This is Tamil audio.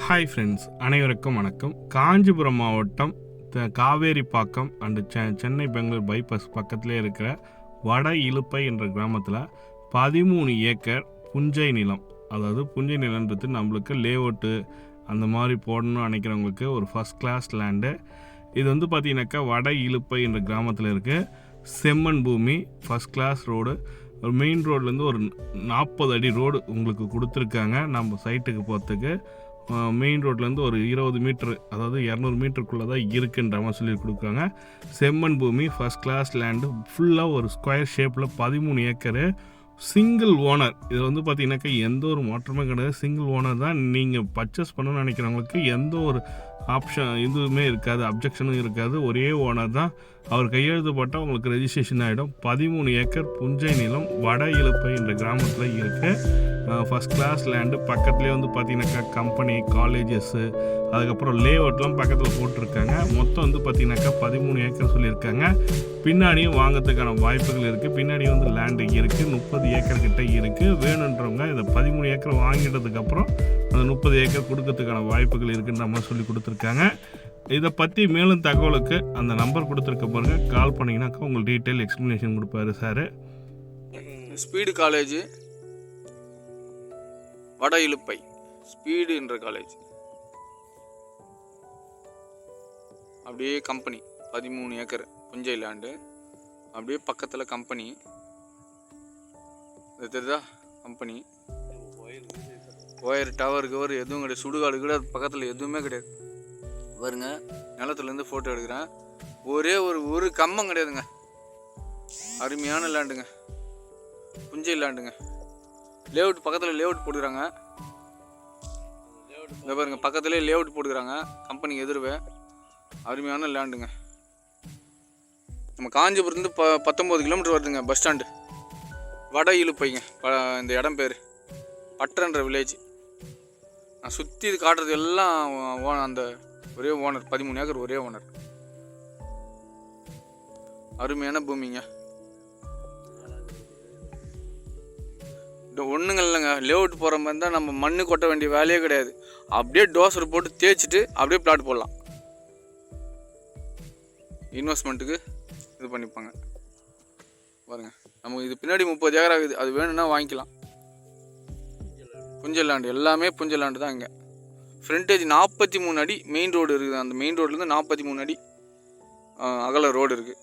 ஹாய் ஃப்ரெண்ட்ஸ் அனைவருக்கும் வணக்கம். காஞ்சிபுரம் மாவட்டம் த- காவேரிப்பாக்கம் அண்டு செ சென்னை பெங்களூர் பைபாஸ் பக்கத்திலே இருக்கிற வட இலுப்பை என்ற கிராமத்தில் பதிமூணு ஏக்கர் புஞ்சை நிலம் அதாவது புஞ்சை நிலன்றது நம்மளுக்கு லேஅவுட்டு அந்த மாதிரி போடணும்னு நினைக்கிறவங்களுக்கு ஒரு ஃபஸ்ட் கிளாஸ் லேண்டு இது வந்து பார்த்தீங்கன்னாக்கா வட இழுப்பை என்ற கிராமத்தில் இருக்குது செம்மண் பூமி ஃபஸ்ட் கிளாஸ் ரோடு ஒரு மெயின் ரோட்லேருந்து ஒரு நாற்பது அடி ரோடு உங்களுக்கு கொடுத்துருக்காங்க. நம்ம சைட்டுக்கு போகிறதுக்கு மெயின் ரோட்லேருந்து ஒரு இருபது மீட்ரு அதாவது இரநூறு மீட்டருக்குள்ளே தான் இருக்குன்ற மாதிரி சொல்லி கொடுக்குறாங்க. செம்மண் பூமி ஃபஸ்ட் கிளாஸ் லேண்டு ஃபுல்லாக ஒரு ஸ்கொயர் ஷேப்பில் பதிமூணு ஏக்கரு சிங்கிள் ஓனர் இதில் வந்து பார்த்தீங்கன்னாக்கா எந்த ஒரு மாற்றமும் கிடையாது. சிங்கிள் ஓனர் தான் நீங்கள் பர்ச்சேஸ் பண்ணணும்னு நினைக்கிறவங்களுக்கு எந்த ஒரு ஆப்ஷன் இதுவுமே இருக்காது அப்ஜெக்ஷனும் இருக்காது. ஒரே ஓனர் தான். அவர் கையெழுத்துப்பட்டால் உங்களுக்கு ரெஜிஸ்ட்ரேஷன் ஆகிடும் பதிமூணு ஏக்கர் புஞ்சை நிலம் வட இழுப்பை என்ற கிராமத்தில் இருக்குது ஃபஸ்ட் கிளாஸ் லேண்டு பக்கத்துலேயே வந்து பார்த்தீங்கன்னாக்கா கம்பெனி காலேஜஸ்ஸு அதுக்கப்புறம் லேஅவுட்லாம் பக்கத்தில் போட்டிருக்காங்க. மொத்தம் வந்து பார்த்தீங்கன்னாக்கா பதிமூணு ஏக்கர் சொல்லியிருக்காங்க. பின்னாடியும் வாங்கிறதுக்கான வாய்ப்புகள் இருக்குது பின்னாடி வந்து லேண்டு இருக்குது முப்பது ஏக்கர் கிட்டே இருக்குது வேணுன்றவங்க இதை பதிமூணு ஏக்கர் வாங்கிட்டதுக்கப்புறம் அந்த முப்பது ஏக்கர் கொடுக்கறதுக்கான வாய்ப்புகள் இருக்குன்ற மாதிரி சொல்லி கொடுத்துருக்காங்க. இதை பற்றி மேலும் தகவலுக்கு அந்த நம்பர் கொடுத்துருக்க பாருங்க. கால் பண்ணிங்கனாக்கா உங்களுக்கு டீட்டெயில் எக்ஸ்ப்ளனேஷன் கொடுப்பாரு sir. Speed college Vada Iluppai speed என்ற காலேஜ் அப்படியே கம்பெனி பதிமூணு ஏக்கர் புஞ்சை லேண்டு அப்படியே பக்கத்தில் கம்பெனி இது தெரியுதா? கம்பெனி ஒயர் டவர் கவர் எதுவும் கிடையாது. சுடுகாடு கூட பக்கத்தில் எதுவுமே கிடையாது. பாருங்க நிலத்துலேருந்து ஃபோட்டோ எடுக்கிறேன். ஒரே ஒரு ஒரு கம்பம் கிடையாதுங்க. அருமையான லேண்டுங்க புஞ்சை லேண்டுங்க லேஅவுட் பக்கத்தில் லேஅவுட் போட்டுக்கிறாங்க. இந்த பாருங்க பக்கத்துலேயே லேஅவுட் போட்டுக்கிறாங்க. கம்பெனிக்கு எதிர்வே. அருமையான லேண்டுங்க நம்ம காஞ்சிபுரத்துலேருந்து ப பத்தொம்போது கிலோமீட்டர் வருதுங்க பஸ் ஸ்டாண்டு வட இலுப்பைங்க ப இந்த இடம் பேர். பட்டன்ற வில்லேஜ் நான் சுற்றி இது காட்டுறது எல்லாம் ஓ- அந்த ஒரே ஓனர் பதிமூணு ஏக்கர் ஒரே ஓனர் அருமையான பூமிங்க. ஒன்றுங்க இல்லைங்க. லேவுட் போகிற மாதிரி இருந்தால் நம்ம மண்ணு கொட்ட வேண்டிய வேலையே கிடையாது. அப்படியே டோசர் போட்டு தேய்ச்சிட்டு அப்படியே பிளாட் போடலாம். இன்வெஸ்ட்மெண்ட்டுக்கு இது பண்ணிப்பாங்க. பாருங்கள் நமக்கு இது பின்னாடி முப்பது ஏக்கர் ஆகுது. அது வேணும்னா வாங்கிக்கலாம். புஞ்சல் லேண்டு எல்லாமே புஞ்சல் லேண்டு தான் இங்கே. ஃப்ரண்டேஜ் நாற்பத்தி மூணு அடி மெயின் ரோடு இருக்குது. அந்த மெயின் ரோட்லேருந்து நாற்பத்தி மூணு அடி அகல ரோடு இருக்குது